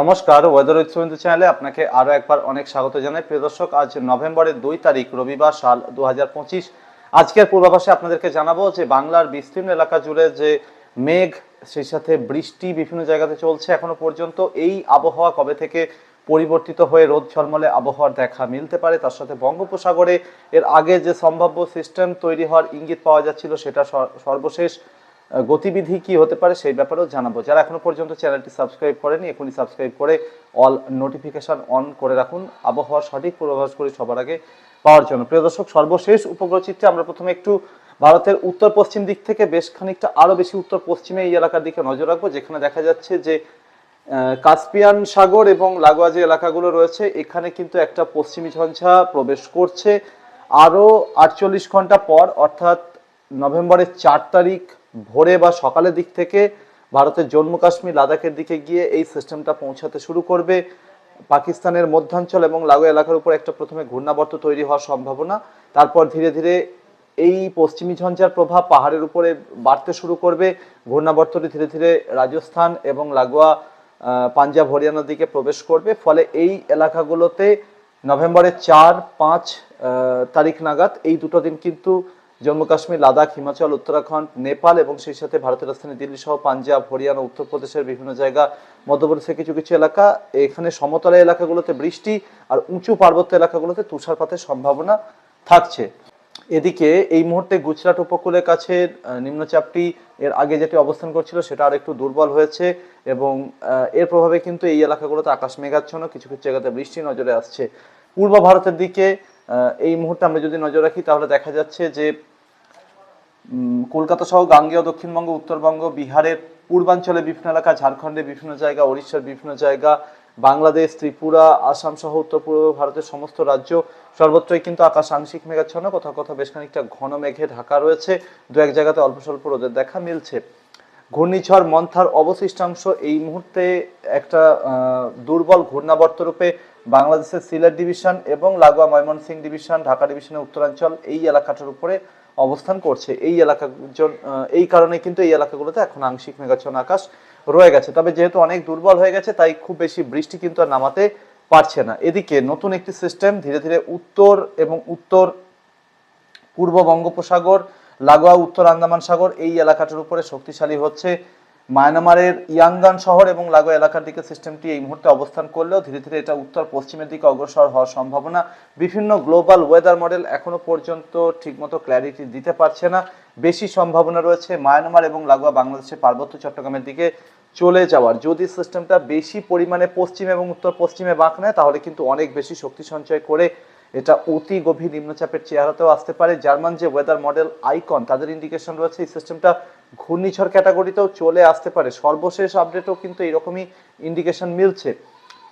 নমস্কার ওয়েদার উৎসবিন্দু চ্যানেলে আপনাকে আরও একবার অনেক স্বাগত জানাই। প্রিয় দর্শক, আজ নভেম্বরের দুই তারিখ, রবিবার সাল দুহাজার পঁচিশ। আজকের পূর্বাভাসে আপনাদেরকে জানাব যে বাংলার বিস্তীর্ণ এলাকা জুড়ে যে মেঘ, সেই সাথে বৃষ্টি বিভিন্ন জায়গাতে চলছে এখনও পর্যন্ত। এই আবহাওয়া কবে থেকে পরিবর্তিত হয়ে রোদ ঝলমলে আবহাওয়ার দেখা মিলতে পারে, তার সাথে বঙ্গোপসাগরে এর আগে যে সম্ভাব্য সিস্টেম তৈরি হওয়ার ইঙ্গিত পাওয়া যাচ্ছিল, সেটা সর- সর্বশেষ গতিবিধি কি হতে পারে সেই ব্যাপারেও জানাব। যারা এখনও পর্যন্ত চ্যানেলটি সাবস্ক্রাইব করেনি, এখনই সাবস্ক্রাইব করে অল নোটিফিকেশন অন করে রাখুন। আবহাওয়ার সঠিক পূর্বাভাস করে সবার আগে পাওয়ার জন্য। প্রিয় দর্শক, সর্বশেষ উপগ্রহ চিত্রে আমরা প্রথমে একটু ভারতের উত্তর পশ্চিম দিক থেকে বেশ খানিকটা আরও বেশি উত্তর পশ্চিমে এই এলাকার দিকে নজর রাখব, যেখানে দেখা যাচ্ছে যে কাস্পিয়ান সাগর এবং লাগোয়া যে এলাকাগুলো রয়েছে, এখানে কিন্তু একটা পশ্চিমী ঝঞ্ঝা প্রবেশ করছে। আরও আটচল্লিশ ঘণ্টা পর, অর্থাৎ নভেম্বরের চার তারিখ ভোরে বা সকালের দিক থেকে ভারতের জম্মু কাশ্মীর লাদাখের দিকে গিয়ে এই সিস্টেমটা পৌঁছাতে শুরু করবে। পাকিস্তানের মধ্যাঞ্চল এবং লাগোয়া এলাকার উপর একটা প্রথমে ঘূর্ণাবর্ত তৈরি হওয়ার সম্ভাবনা। তারপর ধীরে ধীরে এই পশ্চিমী ঝঞ্ঝার প্রভাব পাহাড়ের উপরে বাড়তে শুরু করবে। ঘূর্ণাবর্তটি ধীরে ধীরে রাজস্থান এবং লাগোয়া পাঞ্জাব, হরিয়ানার দিকে প্রবেশ করবে। ফলে এই এলাকাগুলোতে নভেম্বরের চার, পাঁচ তারিখ নাগাদ এই দুটো দিন কিন্তু জম্মু কাশ্মীর, লাদাখ, হিমাচল, উত্তরাখণ্ড, নেপাল এবং সেই সাথে ভারতের রাজধানী দিল্লি সহ পাঞ্জাব, হরিয়ানা, উত্তরপ্রদেশের বিভিন্ন জায়গা মধ্যপ্রদেশের কিছু কিছু এলাকা। এখানে সমতলা এলাকাগুলোতে বৃষ্টি আর উঁচু পার্বত্য এলাকাগুলোতে তুষারপাতের সম্ভাবনা থাকছে। এদিকে এই মুহূর্তে গুজরাট উপকূলের কাছে নিম্নচাপটি এর আগে যেটি অবস্থান করছিল সেটা আর একটু দুর্বল হয়েছে এবং এর প্রভাবে কিন্তু এই এলাকাগুলোতে আকাশ মেঘাচ্ছন্ন, কিছু কিছু জায়গাতে বৃষ্টি নজরে আসছে। পূর্ব ভারতের দিকে এই মুহূর্তে আমরা যদি নজর রাখি, তাহলে দেখা যাচ্ছে যে কলকাতা সহ গাঙ্গেয় দক্ষিণবঙ্গ, উত্তরবঙ্গ, বিহারের পূর্বাঞ্চলে বিভিন্ন এলাকা ঝাড়খণ্ডের বিভিন্ন জায়গা, ওড়িশার বিভিন্ন জায়গা, বাংলাদেশ, ত্রিপুরা, আসাম সহ উত্তর পূর্ব ভারতের সমস্ত রাজ্য, সর্বত্রই কিন্তু আকাশ আংশিক মেঘাচ্ছন্ন। কোথাও কোথাও বেশ খানিকটা ঘন মেঘে ঢাকা রয়েছে। দু এক জায়গাতে অল্প স্বল্প রোদের দেখা মিলছে। ঘূর্ণিঝড় মন্থার অবশিষ্টাংশ এই মুহূর্তে একটা দুর্বল ঘূর্ণাবর্ত রূপে বাংলাদেশের সিলেট ডিভিশন এবং লাগোয়া ময়মনসিংহ ডিভিশন, ঢাকা ডিভিশনের উত্তরাঞ্চল এই এলাকাটার উপরে অবস্থান করছে। এই এলাকা এই কারণে কিন্তু এই এলাকাগুলোতে এখন আংশিক মেঘাচ্ছন্ন আকাশ রয়ে গেছে। তবে যেহেতু অনেক দুর্বল হয়ে গেছে, তাই খুব বেশি বৃষ্টি কিন্তু আর নামাতে পারছে না। এদিকে নতুন একটি সিস্টেম ধীরে ধীরে উত্তর এবং উত্তর পূর্ব বঙ্গোপসাগর, লাগোয়া, উত্তর আন্দামান সাগর এই এলাকাটার উপরে শক্তিশালী হচ্ছে। মায়ানমারের ইয়াঙ্গান শহর এবং লাগোয়া এলাকার দিকে সিস্টেমটি এই মুহূর্তে অবস্থান করলেও ধীরে ধীরে এটা উত্তর পশ্চিমের দিকে অগ্রসর হওয়ার সম্ভাবনা বিভিন্ন গ্লোবাল ওয়েদার মডেল এখনও পর্যন্ত ঠিকমতো ক্ল্যারিটি দিতে পারছে না। বেশি সম্ভাবনা রয়েছে মায়ানমার এবং লাগোয়া বাংলাদেশের পার্বত্য চট্টগ্রামের দিকে চলে যাওয়ার। যদি সিস্টেমটা বেশি পরিমাণে পশ্চিম এবং উত্তর পশ্চিমে বাঁক নেয়, তাহলে কিন্তু অনেক বেশি শক্তি সঞ্চয় করে এটা অতি গভীর নিম্নচাপের চেহারাতেও আসতে পারে। জার্মান যে ওয়েদার মডেল আইকন তাদের ইন্ডিকেশন রয়েছে এই সিস্টেমটা ঘূর্ণিঝড় ক্যাটাগরিতেও চলে আসতে পারে। সর্বশেষ আপডেটও কিন্তু এরকমই ইন্ডিকেশন মিলছে।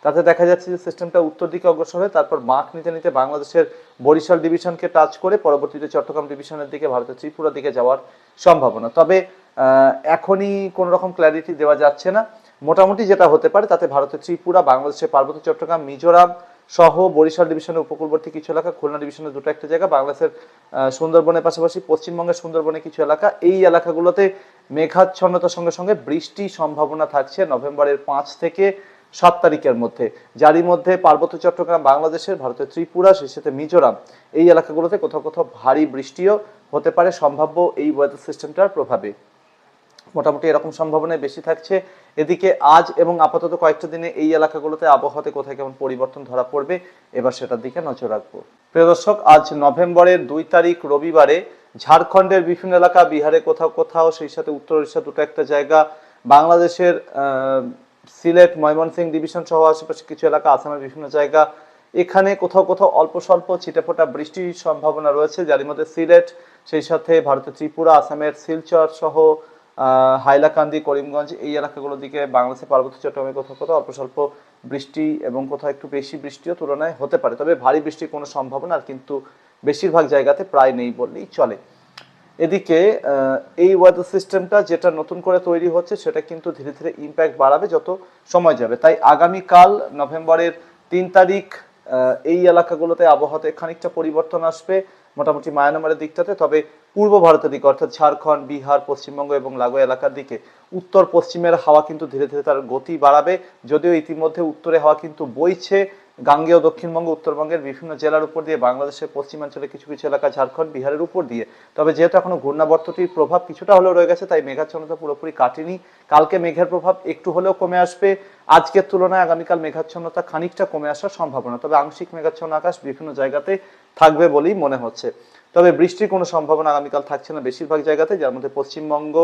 তাতে দেখা যাচ্ছে যে সিস্টেমটা উত্তর দিকে অগ্রসর হয়ে তারপর বাঁক নিতে নিতে বাংলাদেশের বরিশাল ডিভিশনকে টাচ করে পরবর্তীতে চট্টগ্রাম ডিভিশনের দিকে ভারতের ত্রিপুরার দিকে যাওয়ার সম্ভাবনা। তবে এখনই কোনো রকম ক্ল্যারিটি দেওয়া যাচ্ছে না। মোটামুটি যেটা হতে পারে তাতে ভারতের ত্রিপুরা, বাংলাদেশের পার্বত্য চট্টগ্রাম, মিজোরাম সহ বরিশাল ডিভিশনের উপকূলবর্তী কিছু এলাকা, খুলনা ডিভিশনের দুটো একটা জায়গা, বাংলাদেশের সুন্দরবনের পাশাপাশি পশ্চিমবঙ্গের সুন্দরবনের কিছু এলাকা। এই এলাকাগুলোতে মেঘাচ্ছন্নতার সঙ্গে সঙ্গে বৃষ্টি সম্ভাবনা থাকছে নভেম্বরের পাঁচ থেকে সাত তারিখের মধ্যে। যারই মধ্যে পার্বত্য চট্টগ্রাম, বাংলাদেশের, ভারতের ত্রিপুরা সেই সাথে মিজোরাম, এই এলাকাগুলোতে কোথাও কোথাও ভারী বৃষ্টিও হতে পারে। সম্ভাব্য এই ওয়েদার সিস্টেমটার প্রভাবে। মোটামুটি এরকম সম্ভাবনায় বেশি থাকছে। এদিকে আজ এবং আপাতত কয়েকটা দিনে এই এলাকাগুলোতে আবহাওয়াতে কোথায় কেমন পরিবর্তন ধরা পড়বে, এবার সেটার দিকে নজর রাখব। প্রিয় দর্শক, আজ নভেম্বরের দুই তারিখ রবিবারে ঝাড়খণ্ডের বিভিন্ন এলাকা, বিহারে কোথাও কোথাও, সেই সাথে উত্তর উড়িষ্যা দুটো একটা জায়গা, বাংলাদেশের সিলেট, ময়মনসিংহ ডিভিশন সহ আশেপাশে কিছু এলাকা, আসামের বিভিন্ন জায়গা, এখানে কোথাও কোথাও অল্প স্বল্প ছিটেফোঁটা বৃষ্টির সম্ভাবনা রয়েছে। যার মধ্যে সিলেট, সেই সাথে ভারতের ত্রিপুরা, আসামের শিলচর সহ হাইলাকান্দি, করিমগঞ্জ এই এলাকাগুলোর দিকে বাংলাদেশের পার্বত্য চট্টগ্রামে কোথাও কোথাও অল্প স্বল্প বৃষ্টি এবং কোথাও একটু বেশি বৃষ্টিও তুলনায় হতে পারে। তবে ভারী বৃষ্টির কোনো সম্ভাবনা আর কিন্তু বেশিরভাগ জায়গাতে প্রায় নেই বললেই চলে। এদিকে এই ওয়েদার সিস্টেমটা যেটা নতুন করে তৈরি হচ্ছে সেটা কিন্তু ধীরে ধীরে ইম্প্যাক্ট বাড়াবে যত সময় যাবে। তাই আগামীকাল নভেম্বরের তিন তারিখ এই এলাকাগুলোতে আবহাওয়াতে খানিকটা পরিবর্তন আসবে, মোটামুটি মায়ানমারের দিকটাতে। তবে পূর্ব ভারতের দিকে, অর্থাৎ ঝাড়খণ্ড, বিহার, পশ্চিমবঙ্গ এবং লাগোয়া এলাকার দিকে। উত্তর পশ্চিমের হাওয়া কিন্তু ধীরে ধীরে তার গতি বাড়াবে, যদিও ইতিমধ্যে উত্তরে হাওয়া কিন্তু বইছে। গাঙ্গেয় দক্ষিণবঙ্গ, উত্তরবঙ্গের বিভিন্ন জেলার উপর দিয়ে, বাংলাদেশের পশ্চিমাঞ্চলে কিছু কিছু এলাকা, ঝাড়খণ্ড, বিহারের উপর দিয়ে। তবে যেহেতু এখনও ঘূর্ণাবর্তটির প্রভাব কিছুটা হলেও রয়ে গেছে, তাই মেঘাচ্ছন্নতা পুরোপুরি কাটেনি। কালকে মেঘের প্রভাব একটু হলেও কমে আসবে। আজকের তুলনায় আগামীকাল মেঘাচ্ছন্নতা খানিকটা কমে আসার সম্ভাবনা। তবে আংশিক মেঘাচ্ছন্ন আকাশ বিভিন্ন জায়গাতে থাকবে বলেই মনে হচ্ছে। তবে বৃষ্টির কোনো সম্ভাবনা আগামীকাল থাকছে না বেশিরভাগ জায়গাতে, যার মধ্যে পশ্চিমবঙ্গ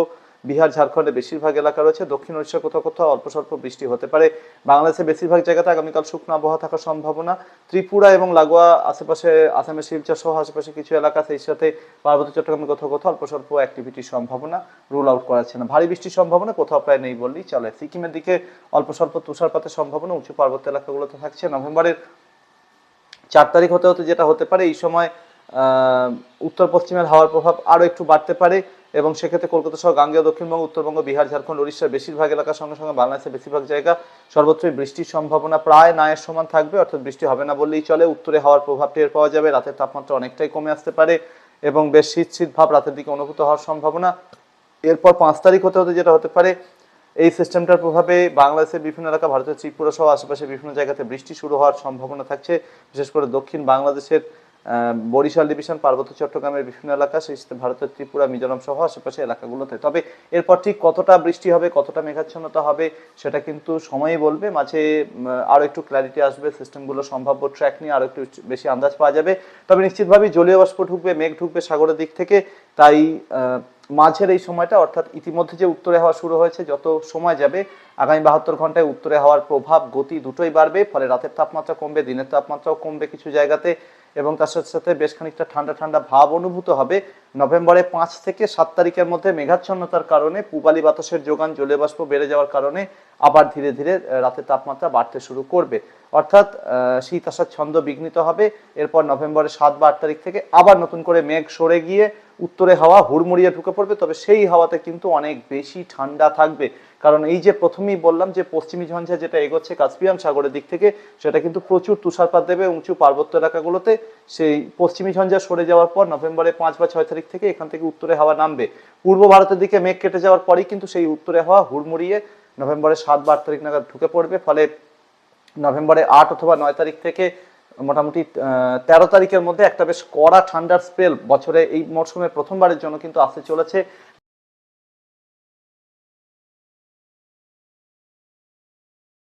বিহার ঝাড়খণ্ডে বেশিরভাগ এলাকা রয়েছে। দক্ষিণ উড়িষ্যা কোথাও কোথাও অল্প স্বল্প বৃষ্টি হতে পারে। বাংলাদেশের বেশিরভাগ জায়গাতে আগামীকাল শুকনো আবহাওয়া থাকার সম্ভাবনা। ত্রিপুরা এবং লাগোয়া আশেপাশে আসামের শিলচর সহ আশেপাশে কিছু এলাকা সেই সাথে পার্বত্য চট্টগ্রামে কোথাও কোথাও অল্প স্বল্প অ্যাক্টিভিটির সম্ভাবনা রুল আউট করা না। ভারী বৃষ্টির সম্ভাবনা কোথাও প্রায় নেই বললেই চলে। সিকিমের দিকে অল্প স্বল্প তুষারপাতের সম্ভাবনা উঁচু পার্বত্য এলাকাগুলোতে থাকছে। নভেম্বরের চার তারিখ হতে হতে যেটা হতে পারে, এই সময় উত্তর পশ্চিমের হাওয়ার প্রভাব আরও একটু বাড়তে পারে। এবং সেক্ষেত্রে কলকাতা সহ গাঙ্গেয়, দক্ষিণবঙ্গ, উত্তরবঙ্গ, বিহার, ঝাড়খণ্ড, উড়িষ্যার বেশিরভাগ এলাকার সঙ্গে সঙ্গে বাংলাদেশের বেশিরভাগ জায়গা সর্বত্রই বৃষ্টির সম্ভাবনা প্রায় নায়ের সমান থাকবে, অর্থাৎ বৃষ্টি হবে না বললেই চলে। উত্তরে হওয়ার প্রভাব টের পাওয়া যাবে, রাতের তাপমাত্রা অনেকটাই কমে আসতে পারে এবং বেশ শীত শীত ভাব রাতের দিকে অনুভূত হওয়ার সম্ভাবনা। এরপর পাঁচ তারিখ হতে হতে যেটা হতে পারে, এই সিস্টেমটার প্রভাবে বাংলাদেশের বিভিন্ন এলাকা, ভারতের ত্রিপুরা সহ আশেপাশে বিভিন্ন জায়গাতে বৃষ্টি শুরু হওয়ার সম্ভাবনা থাকছে। বিশেষ করে দক্ষিণ বাংলাদেশের বরিশাল ডিভিশন, পার্বত্য চট্টগ্রামের বিভিন্ন এলাকা, সেই সাথে ভারতের ত্রিপুরা মিজোরাম সহ আশেপাশে এলাকাগুলোতে। তবে এরপর ঠিক কতটা বৃষ্টি হবে, কতটা মেঘাচ্ছন্নতা হবে, সেটা কিন্তু সময়ই বলবে। মাঝে আরও একটু ক্ল্যারিটি আসবে সিস্টেমগুলো সম্ভাব্য ট্র্যাক নিয়ে আরও একটু বেশি আন্দাজ পাওয়া যাবে। তবে নিশ্চিতভাবেই জলীয় বাষ্প ঢুকবে, মেঘ ঢুকবে সাগরের দিক থেকে। তাই মাঝের এই সময়টা, অর্থাৎ ইতিমধ্যে যে উত্তরে হাওয়া শুরু হয়েছে, যত সময় যাবে, আগামী বাহাত্তর ঘন্টায় উত্তরে হাওয়ার প্রভাব গতি দুটোই বাড়বে। ফলে রাতের তাপমাত্রা কমবে, দিনের তাপমাত্রাও কমবে কিছু জায়গাতে। এবং তার সাথে সাথে বেশ খানিকটা ঠান্ডা ঠান্ডা ভাব অনুভূত হবে। নভেম্বরে পাঁচ থেকে সাত তারিখের মধ্যে মেঘাচ্ছন্নতার কারণে, পূবালি বাতাসের যোগান জলীয় বাষ্প বেড়ে যাওয়ার কারণে আবার ধীরে ধীরে রাতের তাপমাত্রা বাড়তে শুরু করবে। অর্থাৎ শীত আসার ছন্দ বিঘ্নিত হবে। এরপর নভেম্বরের সাত বা আট তারিখ থেকে আবার নতুন করে মেঘ সরে গিয়ে উত্তরে হাওয়া হুড়মুড়িয়ে ঢুকে পড়বে। তবে সেই হাওয়াতে কিন্তু অনেক বেশি ঠান্ডা থাকবে। কারণ এই যে প্রথমেই বললাম যে পশ্চিমী ঝঞ্ঝা যেটা এগোচ্ছে কাস্পিয়ান সাগরের দিক থেকে, সেটা কিন্তু প্রচুর তুষারপাত দেবে উঁচু পার্বত্য এলাকাগুলোতে। সেই পশ্চিমী ঝঞ্ঝা সরে যাওয়ার পর নভেম্বরে পাঁচ বা ছয় তারিখ থেকে এখান থেকে উত্তরে হাওয়া নামবে। পূর্ব ভারতের দিকে মেঘ কেটে যাওয়ার পরেই কিন্তু সেই উত্তরে হাওয়া হুড়মুড়িয়ে নভেম্বরের সাত বা তারিখ নাগাদ ঢুকে পড়বে। ফলে নভেম্বরে আট অথবা নয় তারিখ থেকে মোটামুটি তেরো তারিখের মধ্যে একটা বেশ কড়া ঠান্ডার স্পেল বছরে এই মরশুমে প্রথমবারের জন্য কিন্তু আসতে চলেছে।